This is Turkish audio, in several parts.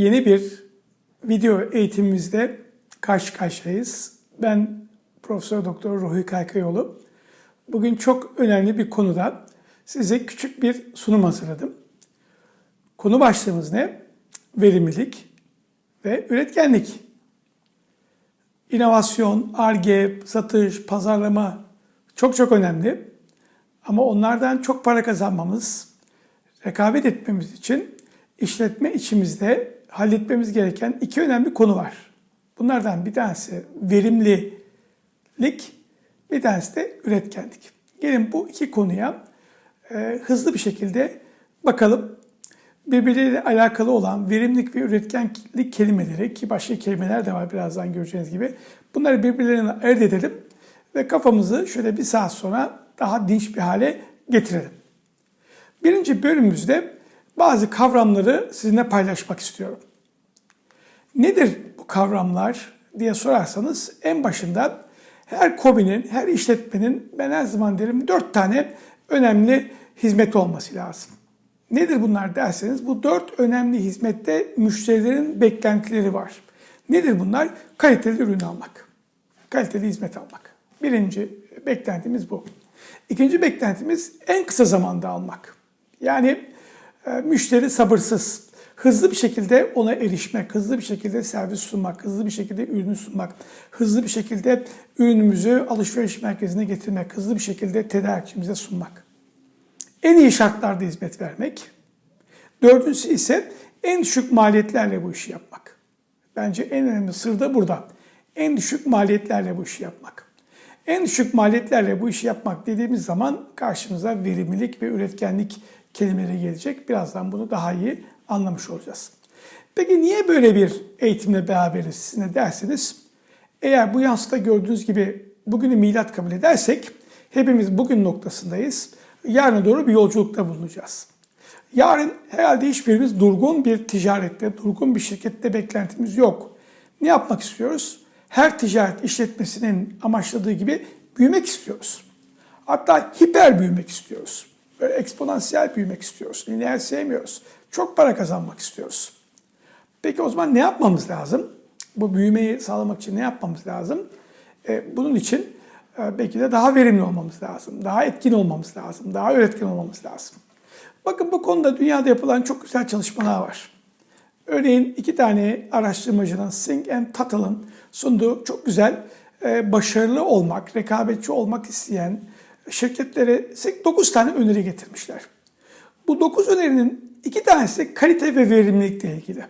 yeni bir video eğitimimizde karşı karşıyayız. Ben Profesör Doktor Ruhi Kaykayoğlu. Bugün çok önemli bir konuda size küçük bir sunum hazırladım. Konu başlığımız ne? Verimlilik ve üretkenlik. İnovasyon, ARGE, satış, pazarlama çok çok önemli. Ama onlardan çok para kazanmamız, rekabet etmemiz için işletme içimizde halletmemiz gereken iki önemli konu var. Bunlardan bir tanesi verimlilik, bir tanesi de üretkenlik. Gelin bu iki konuya e, hızlı bir şekilde bakalım. Birbirleriyle alakalı olan verimlilik ve üretkenlik kelimeleri ki başka kelimeler de var birazdan göreceğiniz gibi. Bunları birbirlerine ayırt edelim ve kafamızı şöyle bir saat sonra daha dinç bir hale getirelim. Birinci bölümümüzde bazı kavramları sizinle paylaşmak istiyorum. Nedir bu kavramlar diye sorarsanız en başında her kobinin, her işletmenin ben her zaman derim dört tane önemli hizmet olması lazım. Nedir bunlar derseniz bu dört önemli hizmette müşterilerin beklentileri var. Nedir bunlar? Kaliteli ürün almak, kaliteli hizmet almak. Birinci beklentimiz bu. İkinci beklentimiz en kısa zamanda almak. Yani müşteri sabırsız, hızlı bir şekilde ona erişmek, hızlı bir şekilde servis sunmak, hızlı bir şekilde ürünü sunmak, hızlı bir şekilde ürünümüzü alışveriş merkezine getirmek, hızlı bir şekilde tedarikçimize sunmak. En iyi şartlarda hizmet vermek. Dördüncüsü ise en düşük maliyetlerle bu işi yapmak. Bence en önemli sır da burada. En düşük maliyetlerle bu işi yapmak. En düşük maliyetlerle bu işi yapmak dediğimiz zaman karşımıza verimlilik ve üretkenlik kelimeleri gelecek. Birazdan bunu daha iyi anlamış olacağız. Peki niye böyle bir eğitimle beraberiz sizinle derseniz, eğer bu yansıda gördüğünüz gibi bugünü milat kabul edersek, hepimiz bugün noktasındayız. Yarına doğru bir yolculukta bulunacağız. Yarın herhalde hiçbirimiz durgun bir ticarette, durgun bir şirkette beklentimiz yok. Ne yapmak istiyoruz? Her ticaret işletmesinin amaçladığı gibi büyümek istiyoruz. Hatta hiper büyümek istiyoruz. Böyle eksponansiyel büyümek istiyoruz. Lineer sevmiyoruz. Çok para kazanmak istiyoruz. Peki o zaman ne yapmamız lazım? Bu büyümeyi sağlamak için ne yapmamız lazım? E, bunun için e, belki de daha verimli olmamız lazım. Daha etkin olmamız lazım. Daha üretken olmamız lazım. Bakın bu konuda dünyada yapılan çok güzel çalışmalar var. Örneğin iki tane araştırmacının Singh and Tuttle'ın sunduğu çok güzel e, başarılı olmak, rekabetçi olmak isteyen şirketlere 9 tane öneri getirmişler. Bu 9 önerinin iki tanesi kalite ve verimlilikle ilgili.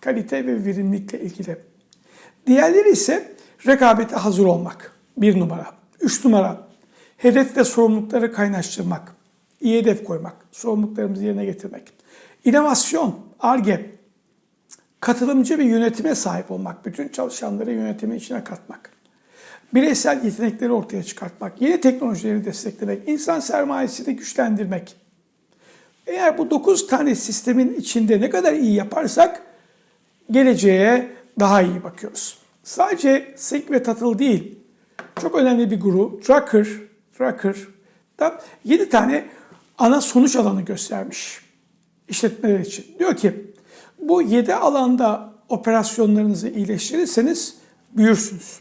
Kalite ve verimlilikle ilgili. Diğerleri ise rekabete hazır olmak. Bir numara. Üç numara. Hedef ve sorumlulukları kaynaştırmak. İyi hedef koymak. Sorumluluklarımızı yerine getirmek. İnovasyon, ARGE. Katılımcı bir yönetime sahip olmak. Bütün çalışanları yönetimin içine katmak bireysel yetenekleri ortaya çıkartmak, yeni teknolojileri desteklemek, insan sermayesini güçlendirmek. Eğer bu 9 tane sistemin içinde ne kadar iyi yaparsak geleceğe daha iyi bakıyoruz. Sadece Sync ve Tuttle değil, çok önemli bir grup, Drucker, Drucker da 7 tane ana sonuç alanı göstermiş işletmeler için. Diyor ki bu 7 alanda operasyonlarınızı iyileştirirseniz büyürsünüz.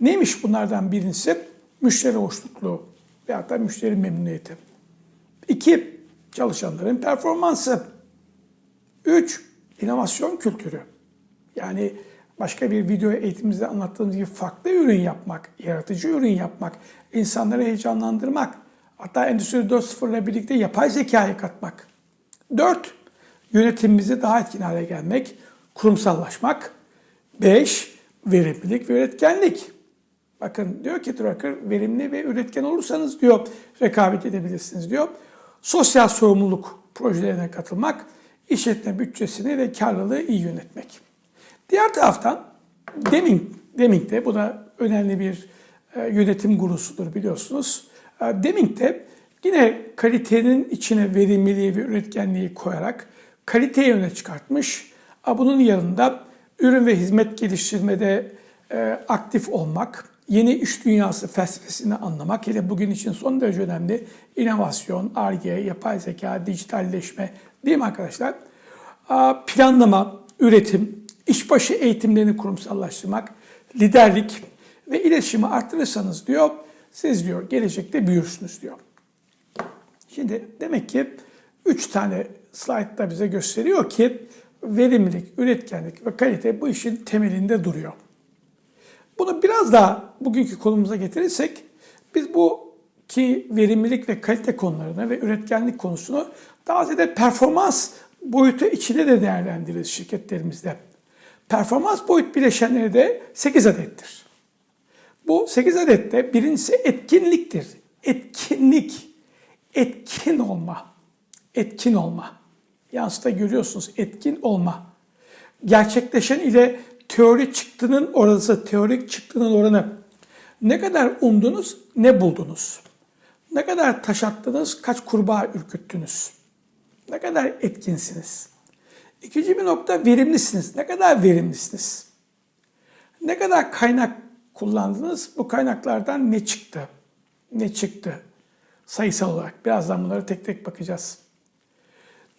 Neymiş bunlardan birincisi? Müşteri hoşnutluğu veyahut da müşteri memnuniyeti. İki, çalışanların performansı. Üç, inovasyon kültürü. Yani başka bir video eğitimimizde anlattığımız gibi farklı ürün yapmak, yaratıcı ürün yapmak, insanları heyecanlandırmak, hatta Endüstri 4.0 ile birlikte yapay zekayı katmak. Dört, yönetimimizi daha etkin hale gelmek, kurumsallaşmak. Beş, verimlilik ve üretkenlik. Bakın diyor ki Drucker verimli ve üretken olursanız diyor rekabet edebilirsiniz diyor. Sosyal sorumluluk projelerine katılmak, işletme bütçesini ve karlılığı iyi yönetmek. Diğer taraftan Deming, Deming de bu da önemli bir e, yönetim gurusudur biliyorsunuz. E, Deming de yine kalitenin içine verimliliği ve üretkenliği koyarak kaliteyi öne çıkartmış. Bunun yanında ürün ve hizmet geliştirmede e, aktif olmak, yeni iş dünyası felsefesini anlamak, hele bugün için son derece önemli inovasyon, ARGE, yapay zeka, dijitalleşme değil mi arkadaşlar? Planlama, üretim, işbaşı eğitimlerini kurumsallaştırmak, liderlik ve iletişimi arttırırsanız diyor, siz diyor gelecekte büyürsünüz diyor. Şimdi demek ki üç tane slaytta bize gösteriyor ki verimlilik, üretkenlik ve kalite bu işin temelinde duruyor. Bunu biraz daha bugünkü konumuza getirirsek biz bu ki verimlilik ve kalite konularını ve üretkenlik konusunu daha ziyade performans boyutu içinde de değerlendiririz şirketlerimizde. Performans boyut bileşenleri de 8 adettir. Bu 8 adette birincisi etkinliktir. Etkinlik, etkin olma, etkin olma. Yansıda görüyorsunuz etkin olma. Gerçekleşen ile teori çıktının orası, teorik çıktının oranı. Ne kadar umdunuz, ne buldunuz? Ne kadar taş attınız, kaç kurbağa ürküttünüz? Ne kadar etkinsiniz? İkinci bir nokta verimlisiniz. Ne kadar verimlisiniz? Ne kadar kaynak kullandınız? Bu kaynaklardan ne çıktı? Ne çıktı? Sayısal olarak. Birazdan bunları tek tek bakacağız.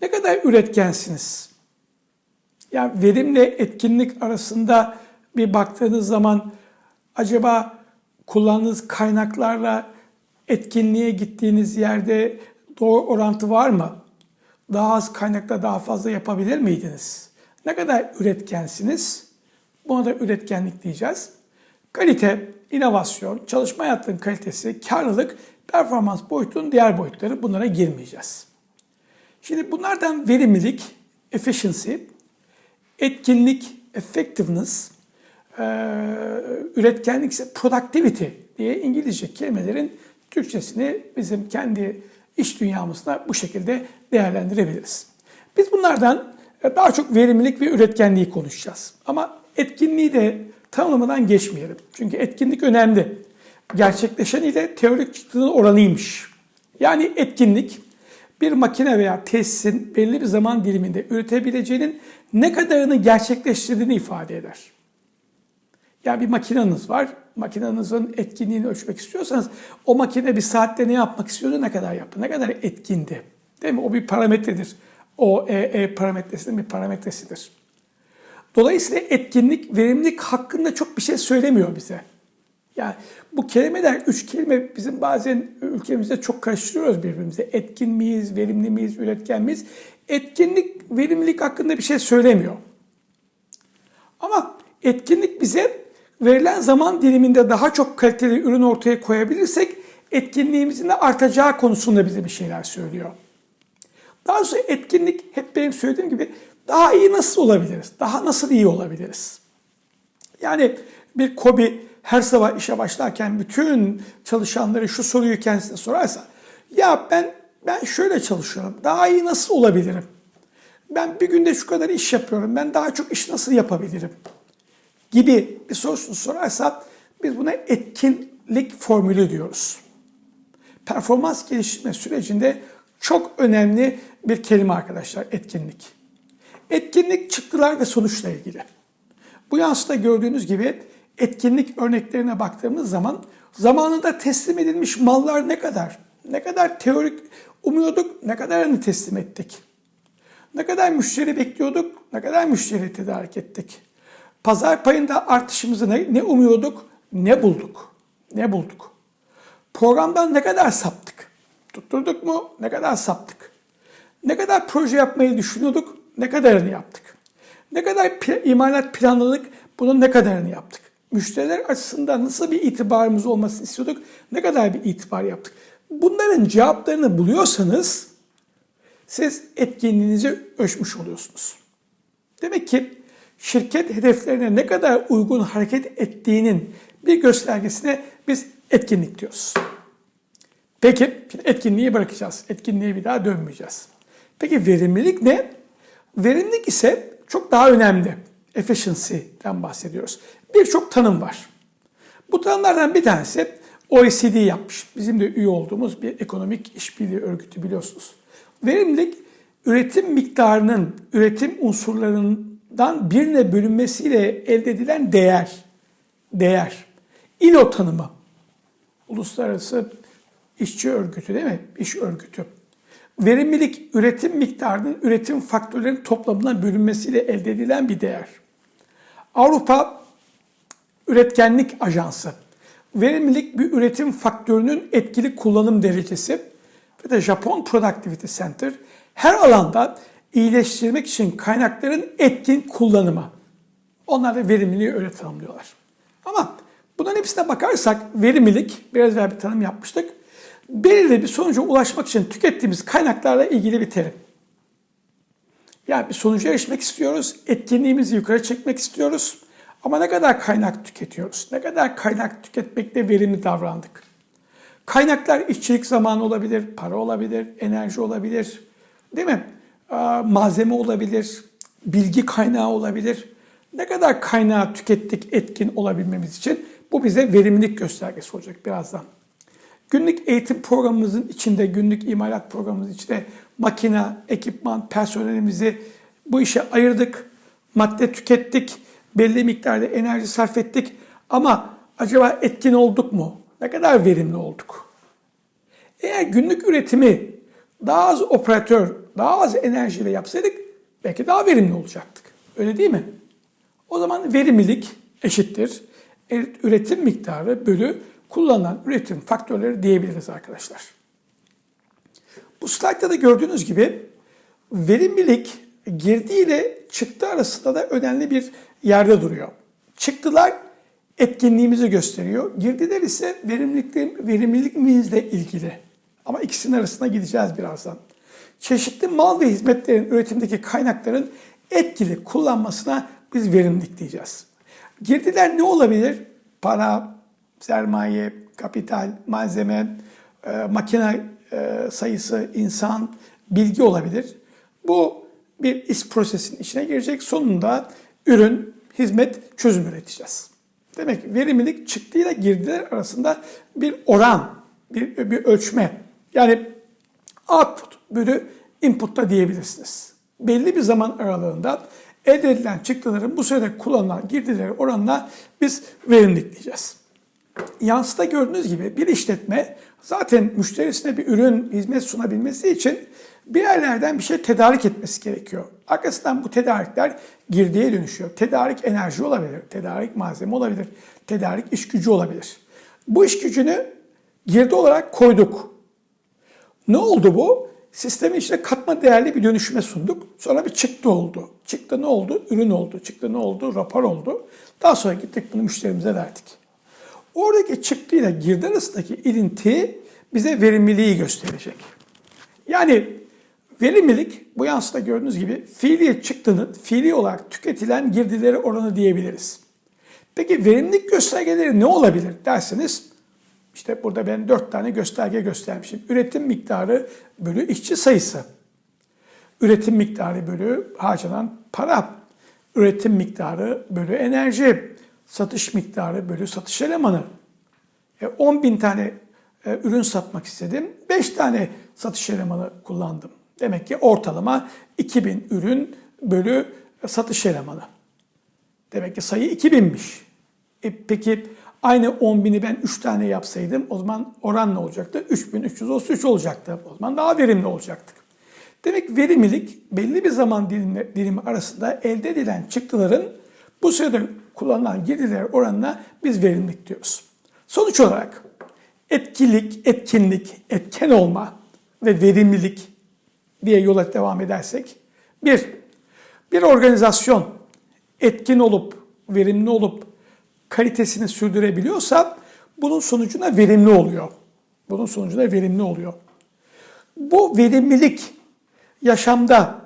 Ne kadar üretkensiniz? Yani verimle etkinlik arasında bir baktığınız zaman acaba kullandığınız kaynaklarla etkinliğe gittiğiniz yerde doğru orantı var mı? Daha az kaynakla daha fazla yapabilir miydiniz? Ne kadar üretkensiniz? Buna da üretkenlik diyeceğiz. Kalite, inovasyon, çalışma hayatının kalitesi, karlılık, performans boyutunun diğer boyutları bunlara girmeyeceğiz. Şimdi bunlardan verimlilik, efficiency, etkinlik, effectiveness, e, üretkenlik ise productivity diye İngilizce kelimelerin Türkçesini bizim kendi iş dünyamızda bu şekilde değerlendirebiliriz. Biz bunlardan daha çok verimlilik ve üretkenliği konuşacağız. Ama etkinliği de tanımlamadan geçmeyelim. Çünkü etkinlik önemli. Gerçekleşen ile teorik çıktığının oranıymış. Yani etkinlik bir makine veya tesisin belli bir zaman diliminde üretebileceğinin ne kadarını gerçekleştirdiğini ifade eder. Yani bir makineniz var. Makinenizin etkinliğini ölçmek istiyorsanız o makine bir saatte ne yapmak istiyordu, ne kadar yaptı, ne kadar etkindi. Değil mi? O bir parametredir. O E, e parametresinin bir parametresidir. Dolayısıyla etkinlik, verimlilik hakkında çok bir şey söylemiyor bize. Yani bu kelimeler, üç kelime bizim bazen ülkemizde çok karıştırıyoruz birbirimize. Etkin miyiz, verimli miyiz, üretken miyiz? Etkinlik, verimlilik hakkında bir şey söylemiyor. Ama etkinlik bize verilen zaman diliminde daha çok kaliteli ürün ortaya koyabilirsek etkinliğimizin de artacağı konusunda bize bir şeyler söylüyor. Daha sonra etkinlik hep benim söylediğim gibi daha iyi nasıl olabiliriz? Daha nasıl iyi olabiliriz? Yani bir kobi her sabah işe başlarken bütün çalışanları şu soruyu kendisine sorarsa ya ben ben şöyle çalışıyorum. Daha iyi nasıl olabilirim? Ben bir günde şu kadar iş yapıyorum. Ben daha çok iş nasıl yapabilirim? Gibi bir sorusunu sorarsa biz buna etkinlik formülü diyoruz. Performans geliştirme sürecinde çok önemli bir kelime arkadaşlar etkinlik. Etkinlik çıktılar ve sonuçla ilgili. Bu yansıda gördüğünüz gibi etkinlik örneklerine baktığımız zaman zamanında teslim edilmiş mallar ne kadar? Ne kadar teorik umuyorduk, ne kadarını teslim ettik? Ne kadar müşteri bekliyorduk, ne kadar müşteri tedarik ettik? Pazar payında artışımızı ne, ne umuyorduk, ne bulduk? Ne bulduk? Programdan ne kadar saptık? Tutturduk mu? Ne kadar saptık? Ne kadar proje yapmayı düşünüyorduk? Ne kadarını yaptık? Ne kadar imalat planladık? Bunun ne kadarını yaptık? Müşteriler açısından nasıl bir itibarımız olmasını istiyorduk? Ne kadar bir itibar yaptık? Bunların cevaplarını buluyorsanız siz etkinliğinizi ölçmüş oluyorsunuz. Demek ki şirket hedeflerine ne kadar uygun hareket ettiğinin bir göstergesine biz etkinlik diyoruz. Peki etkinliği bırakacağız. Etkinliğe bir daha dönmeyeceğiz. Peki verimlilik ne? Verimlilik ise çok daha önemli. Efficiency'den bahsediyoruz. Birçok tanım var. Bu tanımlardan bir tanesi OECD yapmış. Bizim de üye olduğumuz bir ekonomik işbirliği örgütü biliyorsunuz. Verimlilik üretim miktarının üretim unsurlarından birine bölünmesiyle elde edilen değer. Değer. ILO tanımı. Uluslararası İşçi Örgütü değil mi? İş Örgütü. verimlilik üretim miktarının üretim faktörlerinin toplamından bölünmesiyle elde edilen bir değer. Avrupa Üretkenlik Ajansı, verimlilik bir üretim faktörünün etkili kullanım derecesi ve de Japon Productivity Center her alanda iyileştirmek için kaynakların etkin kullanımı. Onlar da verimliliği öyle tanımlıyorlar. Ama bunların hepsine bakarsak verimlilik, biraz evvel bir tanım yapmıştık, belirli bir sonuca ulaşmak için tükettiğimiz kaynaklarla ilgili bir terim. Yani bir sonuca erişmek istiyoruz, etkinliğimizi yukarı çekmek istiyoruz. Ama ne kadar kaynak tüketiyoruz? Ne kadar kaynak tüketmekte verimli davrandık? Kaynaklar işçilik zamanı olabilir, para olabilir, enerji olabilir, değil mi? Malzeme olabilir, bilgi kaynağı olabilir. Ne kadar kaynağı tükettik etkin olabilmemiz için bu bize verimlilik göstergesi olacak birazdan. Günlük eğitim programımızın içinde, günlük imalat programımızın içinde makine, ekipman, personelimizi bu işe ayırdık. Madde tükettik, belli miktarda enerji sarf ettik. Ama acaba etkin olduk mu? Ne kadar verimli olduk? Eğer günlük üretimi daha az operatör, daha az enerjiyle yapsaydık belki daha verimli olacaktık. Öyle değil mi? O zaman verimlilik eşittir. Üretim miktarı bölü kullanılan üretim faktörleri diyebiliriz arkadaşlar. Bu slaytta da gördüğünüz gibi verimlilik girdi ile çıktı arasında da önemli bir yerde duruyor. Çıktılar etkinliğimizi gösteriyor. Girdiler ise verimlilik, verimlilikimizle ilgili. Ama ikisinin arasına gideceğiz birazdan. Çeşitli mal ve hizmetlerin üretimdeki kaynakların etkili kullanmasına biz verimlilik diyeceğiz. Girdiler ne olabilir? Para, sermaye, kapital, malzeme, e, makine e, sayısı, insan, bilgi olabilir. Bu bir iş prosesinin içine girecek. Sonunda ürün, hizmet, çözüm üreteceğiz. Demek ki verimlilik çıktıyla girdiler arasında bir oran, bir, bir ölçme. Yani output bölü input da diyebilirsiniz. Belli bir zaman aralığında elde edilen çıktıların bu sürede kullanılan girdileri oranına biz verimlilik diyeceğiz. Yansıda gördüğünüz gibi bir işletme zaten müşterisine bir ürün, hizmet sunabilmesi için bir yerlerden bir şey tedarik etmesi gerekiyor. Arkasından bu tedarikler girdiye dönüşüyor. Tedarik enerji olabilir, tedarik malzeme olabilir, tedarik iş gücü olabilir. Bu iş gücünü girdi olarak koyduk. Ne oldu bu? Sistemin içine katma değerli bir dönüşüme sunduk. Sonra bir çıktı oldu. Çıktı ne oldu? Ürün oldu. Çıktı ne oldu? Rapor oldu. Daha sonra gittik bunu müşterimize verdik. Oradaki çıktıyla girdi arasındaki ilinti bize verimliliği gösterecek. Yani verimlilik bu yansıda gördüğünüz gibi fiili çıktının fiili olarak tüketilen girdileri oranı diyebiliriz. Peki verimlilik göstergeleri ne olabilir derseniz işte burada ben dört tane gösterge göstermişim. Üretim miktarı bölü işçi sayısı. Üretim miktarı bölü harcanan para. Üretim miktarı bölü enerji. Satış miktarı bölü satış elemanı. E, 10 bin tane e, ürün satmak istedim. 5 tane satış elemanı kullandım. Demek ki ortalama 2000 ürün bölü satış elemanı. Demek ki sayı 2000'miş. E, peki aynı 10 bini ben 3 tane yapsaydım o zaman oran ne olacaktı? 3333 olacaktı. O zaman daha verimli olacaktık. Demek verimlilik belli bir zaman dilimi, dilimi arasında elde edilen çıktıların bu sürede kullanılan girdiler oranına biz verimlilik diyoruz. Sonuç olarak etkilik, etkinlik, etken olma ve verimlilik diye yola devam edersek bir, bir organizasyon etkin olup, verimli olup kalitesini sürdürebiliyorsa bunun sonucunda verimli oluyor. Bunun sonucunda verimli oluyor. Bu verimlilik yaşamda,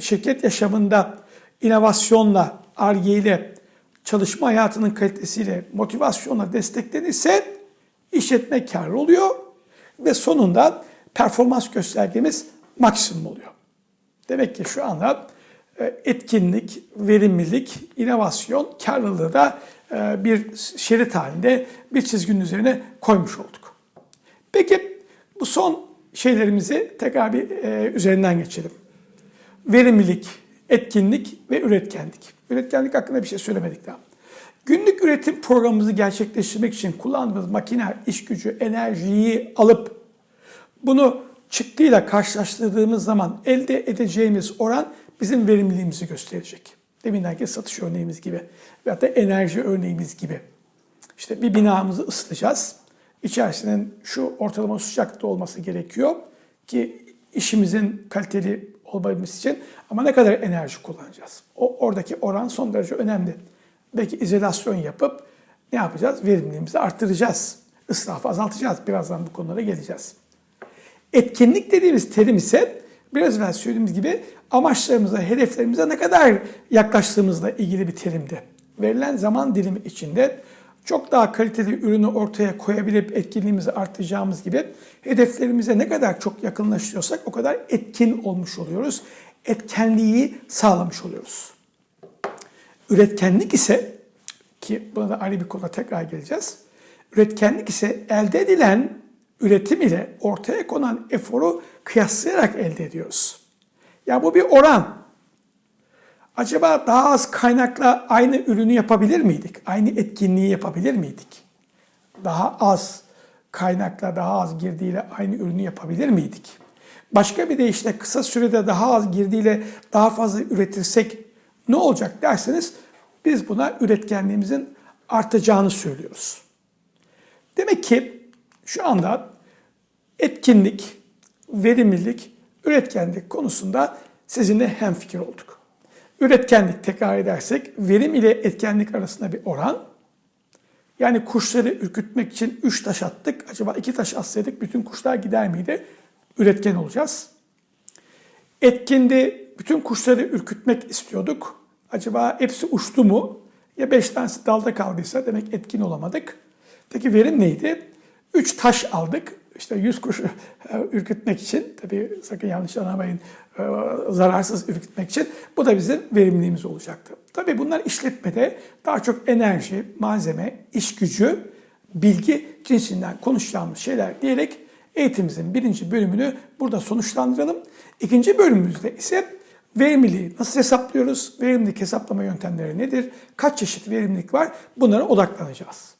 şirket yaşamında inovasyonla, arge ile, çalışma hayatının kalitesiyle, motivasyonla desteklenirse işletme karlı oluyor ve sonunda performans göstergemiz maksimum oluyor. Demek ki şu anda e, etkinlik, verimlilik, inovasyon, karlılığı da e, bir şerit halinde bir çizginin üzerine koymuş olduk. Peki bu son şeylerimizi tekrar bir e, üzerinden geçelim. Verimlilik, etkinlik ve üretkenlik. Üretkenlik hakkında bir şey söylemedik daha. Günlük üretim programımızı gerçekleştirmek için kullandığımız makine, iş gücü, enerjiyi alıp bunu çıktıyla karşılaştırdığımız zaman elde edeceğimiz oran bizim verimliliğimizi gösterecek. Deminden satış örneğimiz gibi veyahut da enerji örneğimiz gibi. İşte bir binamızı ısıtacağız. İçerisinin şu ortalama sıcaklıkta olması gerekiyor ki işimizin kaliteli olabilmesi için ama ne kadar enerji kullanacağız? O oradaki oran son derece önemli. Belki izolasyon yapıp ne yapacağız? Verimliliğimizi arttıracağız. Israfı azaltacağız. Birazdan bu konulara geleceğiz. Etkinlik dediğimiz terim ise biraz evvel söylediğimiz gibi amaçlarımıza, hedeflerimize ne kadar yaklaştığımızla ilgili bir terimdi. Verilen zaman dilimi içinde çok daha kaliteli ürünü ortaya koyabilip etkinliğimizi arttıracağımız gibi hedeflerimize ne kadar çok yakınlaşıyorsak o kadar etkin olmuş oluyoruz. Etkenliği sağlamış oluyoruz. Üretkenlik ise ki buna da ayrı bir konuda tekrar geleceğiz. Üretkenlik ise elde edilen üretim ile ortaya konan eforu kıyaslayarak elde ediyoruz. Ya bu bir oran. Acaba daha az kaynakla aynı ürünü yapabilir miydik? Aynı etkinliği yapabilir miydik? Daha az kaynakla, daha az girdiyle aynı ürünü yapabilir miydik? Başka bir deyişle kısa sürede daha az girdiyle daha fazla üretirsek ne olacak derseniz biz buna üretkenliğimizin artacağını söylüyoruz. Demek ki şu anda etkinlik, verimlilik, üretkenlik konusunda sizinle hemfikir olduk. Üretkenlik tekrar edersek verim ile etkenlik arasında bir oran. Yani kuşları ürkütmek için 3 taş attık. Acaba 2 taş atsaydık bütün kuşlar gider miydi? Üretken olacağız. Etkinde bütün kuşları ürkütmek istiyorduk. Acaba hepsi uçtu mu? Ya 5 tanesi dalda kaldıysa demek etkin olamadık. Peki verim neydi? 3 taş aldık. İşte 100 kuş ürkütmek için, tabii sakın yanlış anlamayın, e, zararsız ürkütmek için bu da bizim verimliliğimiz olacaktı. Tabii bunlar işletmede daha çok enerji, malzeme, iş gücü, bilgi cinsinden konuşacağımız şeyler diyerek eğitimimizin birinci bölümünü burada sonuçlandıralım. İkinci bölümümüzde ise verimliliği nasıl hesaplıyoruz, verimlilik hesaplama yöntemleri nedir, kaç çeşit verimlilik var bunlara odaklanacağız.